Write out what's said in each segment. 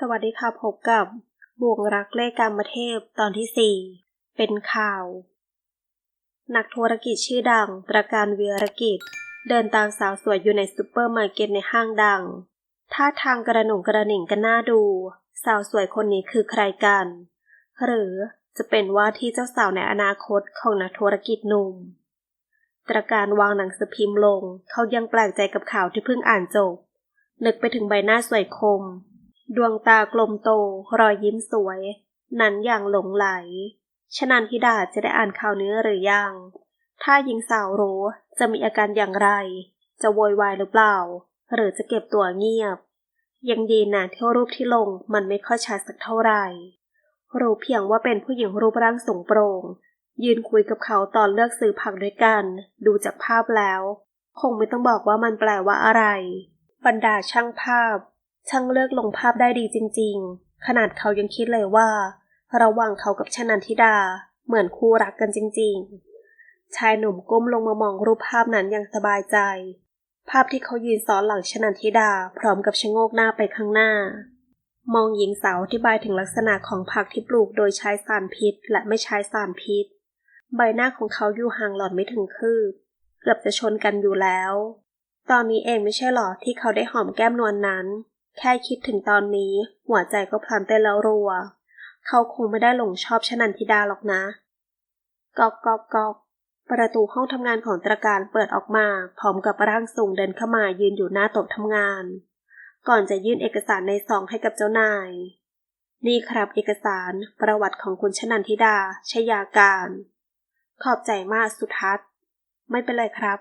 สวัสดีค่ะพบกับบวงรักเลขกรรมเทพตอนที่สี่เป็นข่าว นักธุรกิจชื่อดังประการเวีรกิจ เดินตามสาวสวยอยู่ในซูเปอร์มาร์เก็ตในห้างดังท่าทางกระหนุ่งกระหนิ่งกันน่าดู สาวสวยคนนี้คือใครกัน หรือจะเป็นว่าที่เจ้าสาวในอนาคตของนักธุรกิจหนุ่มตระการวางหนังสือพิมพ์ลง เขายังแปลกใจกับข่าวที่เพิ่งอ่านจบนึกไปถึงใบหน้าสวยคม ดวงตากลมโต รอยยิ้มสวย นั้นอย่างหลงไหล ชนันทิดาจะได้อ่านข่าวเนี้อหรือยัง ถ้าหญิงสาวรู้จะมีอาการอย่างไร จะโวยวายหรือเปล่า หรือจะเก็บตัวเงียบ ยังดีนะที่รูปที่ลงมันไม่ค่อยชัดสักเท่าไหร่ รู้เพียงว่าเป็นผู้หญิงรูปร่างสูงโปร่ง ยืนคุยกับเขาตอนเลือกซื้อผักด้วยกัน ดูจากภาพแล้ว คงไม่ต้องบอกว่ามันแปลว่าอะไร บรรดาช่างภาพ ช่างเลือกลงภาพได้ดีจริง ๆ ขนาดเขายังคิดเลยว่า ระหว่างเขากับชนันทิดา เหมือนคู่รักกันจริง ๆ ชายหนุ่มก้มลงมามองรูปภาพนั้นอย่างสบายใจ ภาพที่เขายืนซ้อนหลังชนันทิดา พร้อมกับชะโงกหน้าไปข้างหน้า มองหญิงสาวอธิบายถึงลักษณะของผักที่ปลูกโดยใช้สารพิษ และไม่ใช้สารพิษ ใบหน้าของเขาอยู่ห่างหลอดไม่ถึงคืบ เกือบจะชนกันอยู่แล้ว ตอนนี้เองไม่ใช่หรอที่เขาได้หอมแก้มนวลนนั้น แค่คิดถึงตอนนี้ หัวใจก็พลันเต้นแล้วรัว เขาคงไม่ได้หลงชอบชนันทิดาหรอกนะกอกกอกกอกประตูห้องทำงานของตระการเปิดออกมา พร้อมกับร่างทรงเดินเข้ามายืนอยู่หน้าโต๊ะทำงาน ก่อนจะยื่นเอกสารในซองให้กับเจ้านาย นี่ครับเอกสารประวัติของคุณชนันทิดาชยาการ ขอบใจมากสุทัศน์ไม่เป็นไรครับ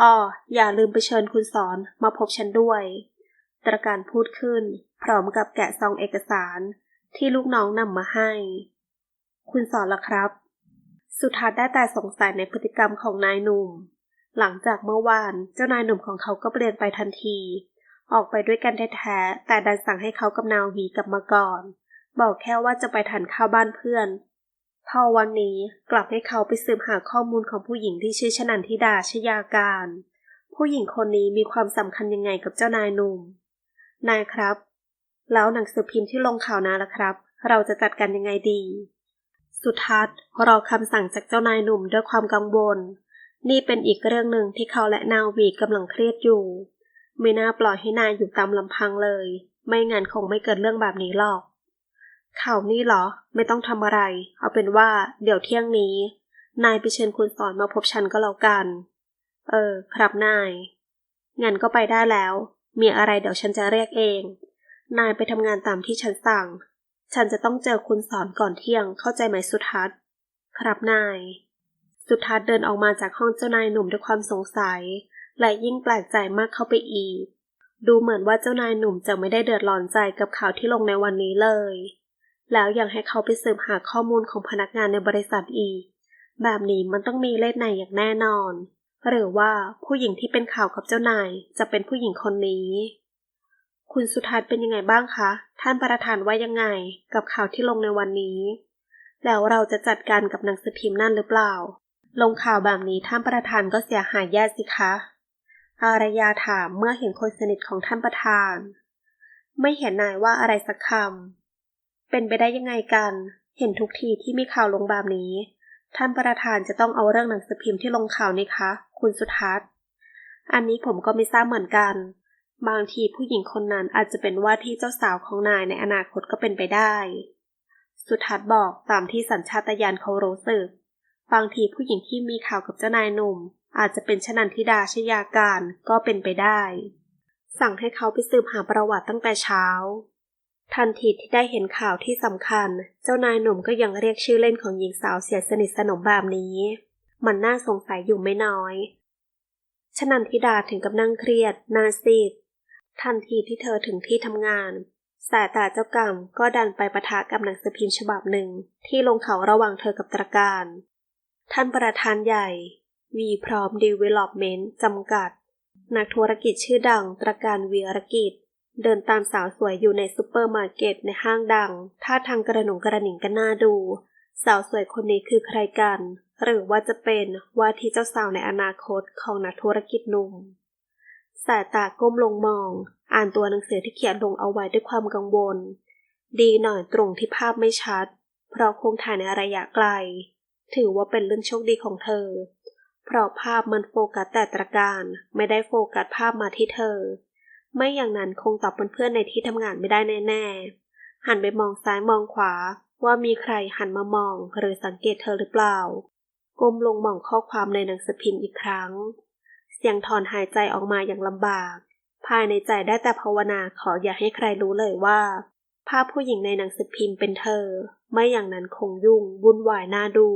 อ้ออย่าลืมไปเชิญคุณสอนมาพบฉันด้วย ตรการพูดขึ้น พร้อมกับแกะซองเอกสารที่ลูกน้องนำมาให้ คุณสอนละครับ สุทัศน์ได้แต่สงสัยในพฤติกรรมของนายหนุ่ม หลังจากเมื่อวานเจ้านายหนุ่มของเขาก็เปลี่ยนไปทันที ออกไปด้วยกันแท้ๆแต่ดันสั่งให้เขากับนาวีกลับมาก่อน บอกแค่ว่าจะไปทานข้าวบ้านเพื่อน พอวันนี้กลับให้เขาไปสืบหาข้อมูลของผู้หญิงที่ชื่อชนันทิดาชยาการ ผู้หญิงคนนี้มีความสำคัญยังไงกับเจ้านายหนุ่ม นายครับ แล้วหนังสือพิมพ์ที่ลงข่าวนาล่ะครับ เราจะจัดการยังไงดี สุทัศน์รอคำสั่งจากเจ้านายหนุ่มด้วยความกังวล นี่เป็นอีกเรื่องหนึ่งที่เขาและนาวีกำลังเครียดอยู่ ไม่น่าปล่อยให้นายอยู่ตามลำพังเลย ไม่งั้นคงไม่เกิดเรื่องแบบนี้หรอก ข่าวนี่เหรอ ไม่ต้องทำอะไร เอาเป็นว่า เดี๋ยวเที่ยงนี้ นายไปเชิญคุณสอนมาพบฉันก็แล้วกัน เออ ครับนายงั้นก็ไปได้แล้ว มีอะไรเดี๋ยวฉันจะเรียกเอง นายไปทำงานตามที่ฉันสั่ง ฉันจะต้องเจอคุณสอนก่อนเที่ยง เข้าใจไหมสุทัศน์ ครับนาย สุทัศน์เดินออกมาจากห้องเจ้านายหนุ่มด้วยความสงสัย และยิ่งแปลกใจมากเข้าไปอีก ดูเหมือนว่าเจ้านายหนุ่มจะไม่ได้เดือดร้อนใจกับข่าวที่ลงในวันนี้เลย แล้วยังให้เขาไปสืบหาข้อมูลของพนักงานในบริษัทอีก แบบนี้มันต้องมีเล่ห์ในอย่างแน่นอน หรือว่าผู้หญิงที่เป็นข่าวกับเจ้านายจะเป็นผู้หญิงคนนี้ คุณสุทัศน์เป็นยังไงบ้างคะ ท่านประธานว่ายังไงกับข่าวที่ลงในวันนี้ แล้วเราจะจัดการกับหนังสือพิมพ์นั่นหรือเปล่า ลงข่าวแบบนี้ท่านประธานก็เสียหายแย่สิคะ อารยาถามเมื่อเห็นคนสนิทของท่านประธาน ไม่เห็นนายว่าอะไรสักคำ เป็นไปได้ยังไงกัน เห็นทุกทีที่มีข่าวลงแบบนี้ ท่านประธานจะต้องเอาเรื่องหนังสือพิมพ์ที่ลงข่าวนี่คะ คุณสุทัศน์ อันนี้ผมก็ไม่ทราบเหมือนกัน บางทีผู้หญิงคนนั้นอาจจะเป็นว่าที่เจ้าสาวของนายในอนาคตก็เป็นไปได้ สุทัศน์บอกตามที่สัญชาตญาณเขารู้สึก บางทีผู้หญิงที่มีข่าวกับเจ้านายหนุ่ม อาจจะเป็นชนันทิดาชยาการก็เป็นไปได้ สั่งให้เขาไปสืบหาประวัติตั้งแต่เช้าทันทีที่ได้เห็นข่าวที่สำคัญ เจ้านายหนุ่มก็ยังเรียกชื่อเล่นของหญิงสาวเสียสนิทสนมแบบนี้ มันน่าสงสัยอยู่ไม่น้อยชนันทิดาถึงกับนั่งเครียดหน้าซีดทันทีที่เธอถึงที่ทำงาน สายตาเจ้ากรรมก็ดันไปประทะกับหนังสือพิมพ์ฉบับหนึ่งที่ลงเข่าระหว่างเธอกับตระการ ท่านประธานใหญ่ วีพร้อมดีเวล็อปเมนต์จำกัด นักธุรกิจชื่อดังตระการวีรกิจ เดินตามสาวสวยอยู่ในซูเปอร์มาร์เก็ตในห้างดัง ท่าทางกระหนุงกระหนิงกันน่าดู สาวสวยคนนี้คือใครกัน หรือว่าจะเป็นว่าที่เจ้าสาวในอนาคตของนักธุรกิจหนุ่มสายตาก้มลงมอง อ่านตัวหนังสือที่เขียนลงเอาไว้ด้วยความกังวล ดีหน่อยตรงที่ภาพไม่ชัด เพราะคงถ่ายในระยะไกล ถือว่าเป็นเรื่องโชคดีของเธอ เพราะภาพมันโฟกัสแต่ตระการ ไม่ได้โฟกัสภาพมาที่เธอ ไม่อย่างนั้นคงตอบเพื่อนๆในที่ทำงานไม่ได้แน่ๆหันไปมองซ้ายมองขวา ว่ามีใครหันมามองหรือสังเกตเธอหรือเปล่า ก้มลงมองข้อความในหนังสือพิมพ์อีกครั้ง เสียงถอนหายใจออกมาอย่างลำบาก ภายในใจได้แต่ภาวนาขออย่าให้ใครรู้เลยว่า ภาพผู้หญิงในหนังสือพิมพ์เป็นเธอ ไม่อย่างนั้นคงยุ่งวุ่นวายน่าดู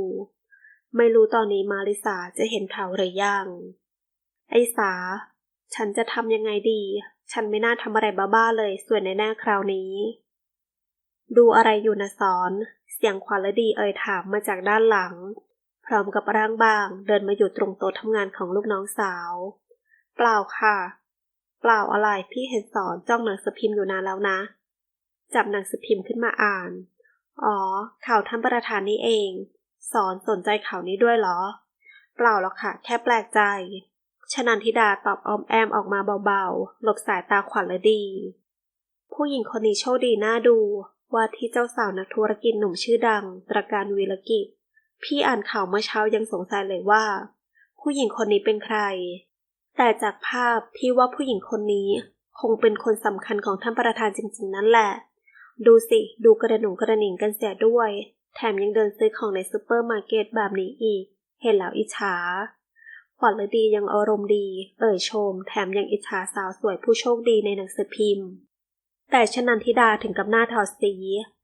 ไม่รู้ตอนนี้มาริสาจะเห็นข่าวหรือยัง ไอสา ฉันจะทำยังไงดี ฉันไม่น่าทำอะไรบ้าๆเลยส่วนในแน่คราวนี้ ดูอะไรอยู่นะสอน เสียงขวัญและดีเอ่ยถามมาจากด้านหลัง พร้อมกับร่างบางเดินมาอยู่ตรงโต๊ะทำงานของลูกน้องสาว เปล่าค่ะ เปล่าอะไรพี่เห็นสอนจ้องหนังสือพิมพ์อยู่นานแล้วนะ จับหนังสือพิมพ์ขึ้นมาอ่าน อ๋อ ข่าวท่านประธานนี่เอง สอนสนใจข่าวนี้ด้วยเหรอ เปล่าหรอกค่ะ แค่แปลกใจชนันทิดาตอบออมแอมออกมาเบาๆ หลบสายตาขวัญและดี ผู้หญิงคนนี้โชคดีน่าดู ว่าที่เจ้าสาวนักธุรกิจหนุ่มชื่อดัง ตระการวีรกิจ พี่อ่านข่าวเมื่อเช้ายังสงสัยเลยว่า ผู้หญิงคนนี้เป็นใคร แต่จากภาพพี่ว่าผู้หญิงคนนี้ คงเป็นคนสำคัญของท่านประธานจริง ๆ นั่นแหละ ดูสิ ดูกระหนุ่งกระหนิงกันเสียด้วย แถมยังเดินซื้อของในซูเปอร์มาร์เก็ตแบบนี้อีก เห็นแล้วอิจฉาขวัญฤดียังอารมณ์ดี เอ่ยชม แถมยังอิจฉาสาวสวยผู้โชคดีในหนังสือพิมพ์ แต่ชนันทิดาถึงกับหน้าถอดสี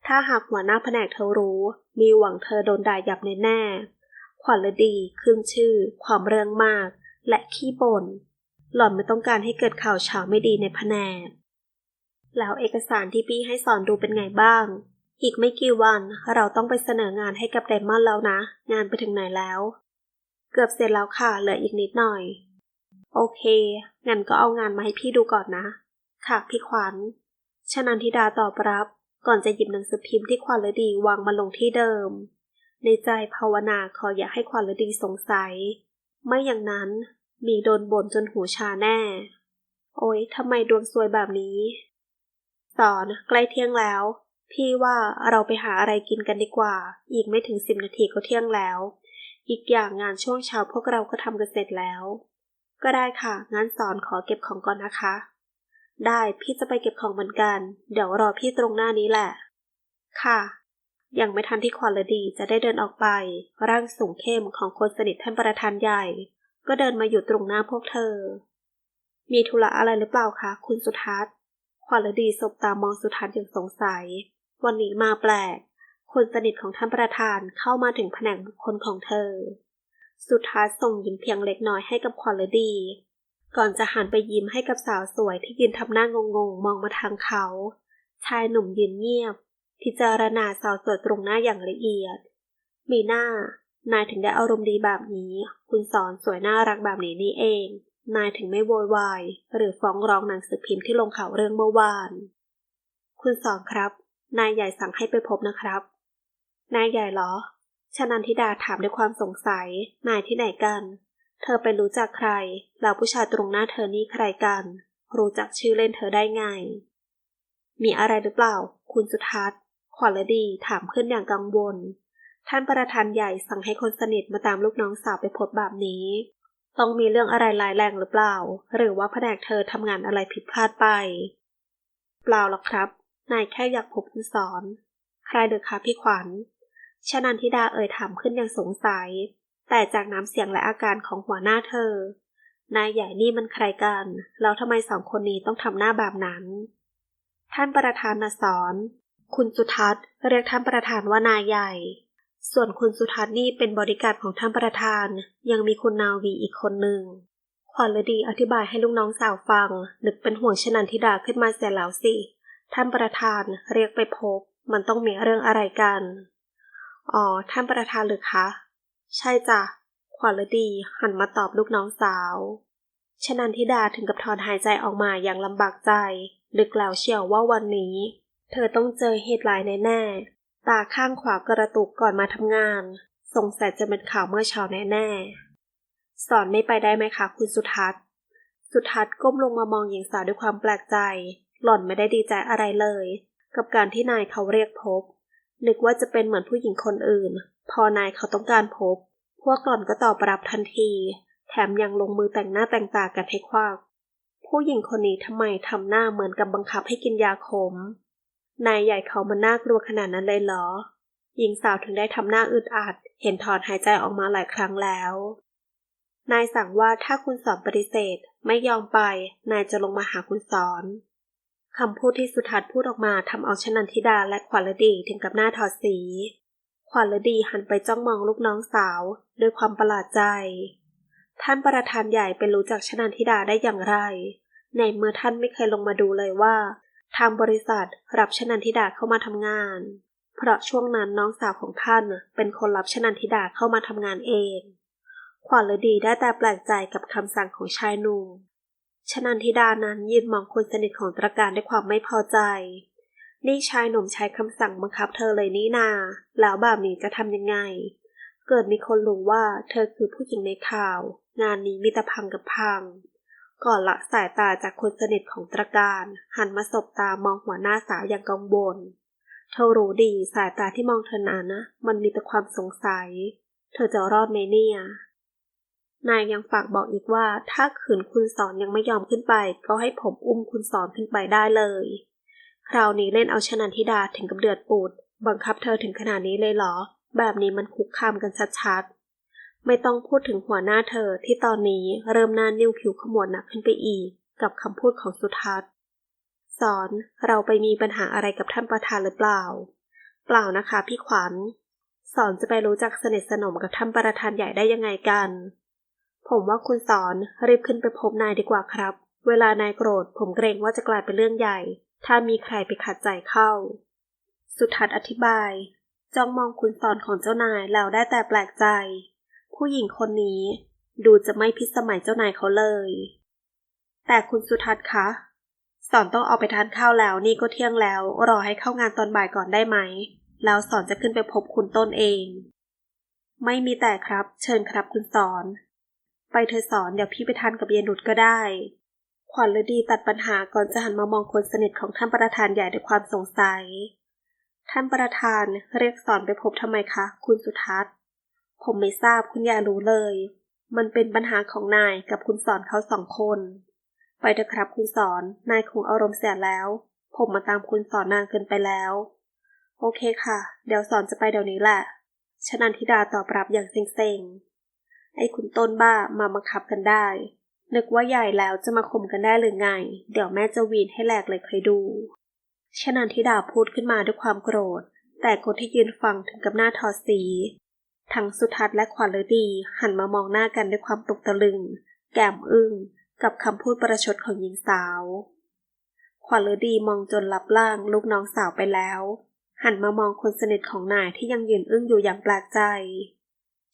ถ้าหากหัวหน้าแผนกเธอรู้ มีหวังเธอโดนด่ายับแน่ๆขวัญฤดีขึ้นชื่อ ความเรื่องมาก และขี้บ่น หล่อนไม่ต้องการให้เกิดข่าวเช้าไม่ดีในแผนก แล้วเอกสารที่พี่ให้สอนดูเป็นไงบ้าง อีกไม่กี่วันเราต้องไปเสนองานให้กับไดมอนด์แล้วนะ งานไปถึงไหนแล้ว เกือบเสร็จแล้วค่ะ เหลืออีกนิดหน่อย โอเค งั้นก็เอางานมาให้พี่ดูก่อนนะ ค่ะพี่ขวัญ ชนันทิดาตอบรับ ก่อนจะหยิบหนังสือพิมพ์ที่ขวัญฤดีวางมาลงที่เดิม ในใจภาวนาขออย่าให้ขวัญฤดีสงสัย ไม่อย่างนั้นมีโดนบ่นจนหูชาแน่ โอ๊ยทำไมดวงซวยแบบนี้ สอนใกล้เที่ยงแล้ว พี่ว่าเราไปหาอะไรกินกันดีกว่า อีกไม่ถึงสิบนาทีก็เที่ยงแล้ว อีกอย่างงานช่วงเช้าพวกเราก็ทำกันเสร็จแล้ว ก็ได้ค่ะ งั้นสอนขอเก็บของก่อนนะคะ ได้พี่จะไปเก็บของเหมือนกัน เดี๋ยวรอพี่ตรงหน้านี้แหละ ค่ะ ยังไม่ทันที่ขวัญฤดีจะได้เดินออกไป ร่างสูงเข้มของคนสนิทท่านประธานใหญ่ ก็เดินมาอยู่ตรงหน้าพวกเธอ มีธุระอะไรหรือเปล่าคะคุณสุทัศน์ขวัญฤดีสบตามองสุทัศน์อย่างสงสัย วันนี้มาแปลก คนสนิทของท่านประธานเข้ามาถึงแผนกบุคคลของเธอ สุทัศน์ส่งยิ้มเพียงเล็กน้อยให้กับขวัญฤดี ก่อนจะหันไปยิ้มให้กับสาวสวยที่ยืนทำหน้างงงๆมองมาทางเขา ชายหนุ่มยืนเงียบ พิจารณาสาวสวยตรงหน้าอย่างละเอียด มีหน้านายถึงได้อารมณ์ดีแบบนี้ คุณสอนสวยน่ารักแบบนี้นี่เอง นายถึงไม่โวยวาย หรือฟ้องร้องหนังสือพิมพ์ที่ลงข่าวเรื่องเมื่อวาน คุณสอนครับ นายใหญ่สั่งให้ไปพบนะครับ นายใหญ่เหรอชนันทิดาถามด้วยความสงสัย นายที่ไหนกัน เธอไปรู้จักใคร แล้วผู้ชายตรงหน้าเธอนี่ใครกัน รู้จักชื่อเล่นเธอได้ไง มีอะไรหรือเปล่า คุณสุทัศน์ ขวัญฤดีถามขึ้นอย่างกังวล ท่านประธานใหญ่สั่งให้คนสนิทมาตามลูกน้องสาวไปพบแบบนี้ ต้องมีเรื่องอะไรร้ายแรงหรือเปล่า หรือว่าแผนกเธอทำงานอะไรผิดพลาดไป เปล่าหรอกครับ นายแค่อยากพบคุณสอน ใครเดือคะพี่ขวัญชนันทิดาเอ่ยถามขึ้นอย่างสงสัย แต่จากน้ำเสียงและอาการของหัวหน้าเธอ นายใหญ่นี่มันใครกัน แล้วทำไมสองคนนี้ต้องทำหน้าแบบนั้น ท่านประธานนะสอน คุณสุทัศน์เรียกท่านประธานว่านายใหญ่ ส่วนคุณสุทัศน์นี่เป็นบริการของท่านประธาน ยังมีคุณนาวีอีกคนหนึ่งขวัญฤดีอธิบายให้ลูกน้องสาวฟัง นึกเป็นห่วงชนันทิดาขึ้นมาเสียแล้วสิ ท่านประธานเรียกไปพบ มันต้องมีเรื่องอะไรกัน อ๋อ ท่านประธานหรือคะ ใช่จ้ะ ขวัญฤดีหันมาตอบลูกน้องสาวชนันทิดาถึงกับถอนหายใจออกมาอย่างลำบากใจลึกแล้วเชียวว่าวันนี้ เธอต้องเจอเหตุร้ายแน่ๆ ตาข้างขวากระตุกก่อนมาทำงาน สงสัยจะเป็นข่าวเมื่อเช้าแน่ๆ สอนไม่ไปได้ไหมคะคุณสุทัศน์ สุทัศน์ก้มลงมามองหญิงสาวด้วยความแปลกใจ หล่อนไม่ได้ดีใจอะไรเลย กับการที่นายเขาเรียกพบ นึกว่าจะเป็นเหมือนผู้หญิงคนอื่น พอนายเขาต้องการพบ พวกหล่อนก็ตอบรับทันที แถมยังลงมือแต่งหน้าแต่งตากันให้ควักผู้หญิงคนนี้ทำไมทำหน้าเหมือนกับบังคับให้กินยาขม นายใหญ่เขามันน่ากลัวขนาดนั้นเลยเหรอ หญิงสาวถึงได้ทำหน้าอึดอัด เห็นถอนหายใจออกมาหลายครั้งแล้ว นายสั่งว่าถ้าคุณสอนปฏิเสธ ไม่ยอมไป นายจะลงมาหาคุณสอน คำพูดที่สุทัศน์พูดออกมาทำเอาชนันทิดาและขวัญฤดีถึงกับหน้าถอดสี ขวัญฤดีหันไปจ้องมองลูกน้องสาวด้วยความประหลาดใจ ท่านประธานใหญ่เป็นรู้จักชนันทิดาได้อย่างไร ในเมื่อท่านไม่เคยลงมาดูเลยว่า ทางบริษัทรับชนันทิดาเข้ามาทำงาน เพราะช่วงนั้นน้องสาวของท่านเป็นคนรับชนันทิดาเข้ามาทำงานเอง ขวัญฤดีได้แต่แปลกใจกับคำสั่งของชายหนุ่ม ชนันทิดานั้นยืนมองคนสนิทของตระการด้วยความไม่พอใจ นี่ชายหนุ่มใช้คำสั่งบังคับเธอเลยนี่นา แล้วแบบนี้จะทำยังไง เกิดมีคนรู้ว่าเธอคือผู้หญิงในข่าว งานนี้มีแต่พังกับพัง ก่อนละสายตาจากคนสนิทของตระการ หันมาสบตามองหัวหน้าสาวอย่างกังวล เธอรู้ดีสายตาที่มองเธอนั้นนะ มันมีแต่ความสงสัย เธอจะรอดไหมเนี่ย นายยังฝากบอกอีกว่า ถ้าขืนคุณสอนยังไม่ยอมขึ้นไป ก็ให้ผมอุ้มคุณสอนขึ้นไปได้เลย คราวนี้เล่นเอาชนันทิดาถึงกับเดือดปูด บังคับเธอถึงขนาดนี้เลยเหรอ แบบนี้มันคุกคามกันชัดๆ ไม่ต้องพูดถึงหัวหน้าเธอที่ตอนนี้เริ่มหน้านิ้วคิ้วขมวดหนักขึ้นไปอีก กับคำพูดของสุทัศน์สอนเราไปมีปัญหาอะไรกับท่านประธานหรือเปล่า เปล่านะคะพี่ขวัญ สอนจะไปรู้จักสนิทสนมกับท่านประธานใหญ่ได้ยังไงกัน ผมว่าคุณสอนรีบขึ้นไปพบนายดีกว่าครับ เวลานายโกรธ ผมเกรงว่าจะกลายเป็นเรื่องใหญ่ ถ้ามีใครไปขัดใจเข้า สุทัศน์อธิบาย จ้องมองคุณสอนของเจ้านายแล้วได้แต่แปลกใจ ผู้หญิงคนนี้ ดูจะไม่พิสมัยเจ้านายเขาเลย แต่คุณสุทัศน์คะ สอนต้องออกไปทานข้าวแล้วนี่ก็เที่ยงแล้ว รอให้เข้างานตอนบ่ายก่อนได้ไหม แล้วสอนจะขึ้นไปพบคุณต้นเอง ไม่มีแต่ครับ เชิญครับคุณสอน ไปเธอสอนเดี๋ยวพี่ไปทานกับเยนุดก็ได้ ขวัญฤดีตัดปัญหาก่อนจะหันมามองคนสนิทของท่านประธานใหญ่ด้วยความสงสัย ท่านประธานเรียกสอนไปพบทำไมคะ คุณสุทัศน์ ผมไม่ทราบคุณอยารู้เลย มันเป็นปัญหาของนายกับคุณสอนเขาสองคน ไปเถอะครับคุณสอน นายคงอารมณ์เสียแล้ว ผมมาตามคุณสอนนานเกินไปแล้ว โอเคค่ะ เดี๋ยวสอนจะไปเดี๋ยวนี้แหละชนันทิดาตอบรับอย่างเซ็งๆ ไอ้คุณต้นบ้ามาบังคับกันได้ นึกว่าใหญ่แล้วจะมาข่มกันได้หรือไง เดี๋ยวแม่จะวีนให้แหลกเลยเคยดูชนันทิดาพูดขึ้นมาด้วยความโกรธ แต่คนที่ยืนฟังถึงกับหน้าทอสี ทั้งสุทัศน์และขวัญฤดี หันมามองหน้ากันด้วยความตกตะลึง แก้มอึ้ง กับคำพูดประชดของหญิงสาว ขวัญฤดีมองจนลับล่างลูกน้องสาวไปแล้ว หันมามองคนสนิทของนายที่ยังยืนอึ้งอยู่อย่างแปลกใจ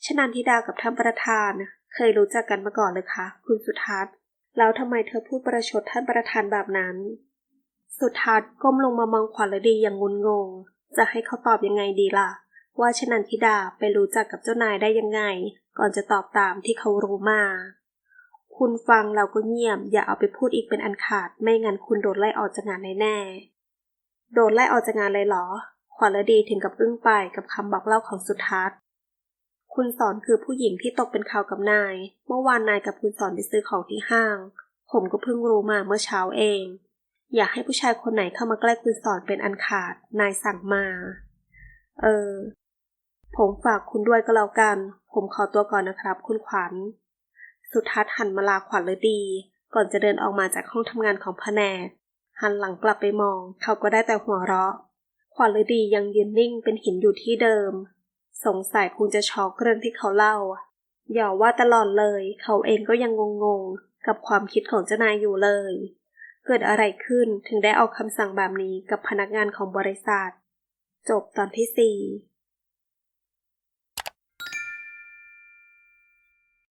ชนันทิดากับท่านประธาน เคยรู้จักกันมาก่อนเลยคะคุณสุทัศน์ แล้วทำไมเธอพูดประชดท่านประธานแบบนั้น สุทัศน์ก้มลงมามองขวัญฤดีอย่างงุนงง จะให้เขาตอบยังไงดีล่ะ ว่าชนันทิดาไปรู้จักกับเจ้านายได้ยังไง ก่อนจะตอบตามที่เขารู้มา คุณฟังเราก็เงียบ อย่าเอาไปพูดอีกเป็นอันขาด ไม่งั้นคุณโดนไล่ออกจากงานแน่ๆโดนไล่ออกจากงานเลยเหรอขวัญฤดีถึงกับอึ้งไปกับคำบอกเล่าของสุทัศน์ คุณสอนคือผู้หญิงที่ตกเป็นข่าวกับนาย เมื่อวานนายกับคุณสอนไปซื้อของที่ห้าง ผมก็เพิ่งรู้มาเมื่อเช้าเอง อยากให้ผู้ชายคนไหนเข้ามาใกล้คุณสอนเป็นอันขาด นายสั่งมา เออ ผมฝากคุณด้วยก็แล้วกัน ผมขอตัวก่อนนะครับ คุณขวัญ สุทัศน์หันมาลาขวัญฤดี ก่อนจะเดินออกมาจากห้องทำงานของแผนก หันหลังกลับไปมอง เขาก็ได้แต่หัวเราะ ขวัญฤดียังยืนนิ่งเป็นหินอยู่ที่เดิม สงสัยคงจะช็อกเรื่องที่เขาเล่า อย่าว่าตลอดเลย เขาเองก็ยังงงๆ กับความคิดของเจ้านายอยู่เลย เกิดอะไรขึ้นถึงได้เอาคำสั่งแบบนี้กับพนักงานของบริษัท จบตอนที่สี่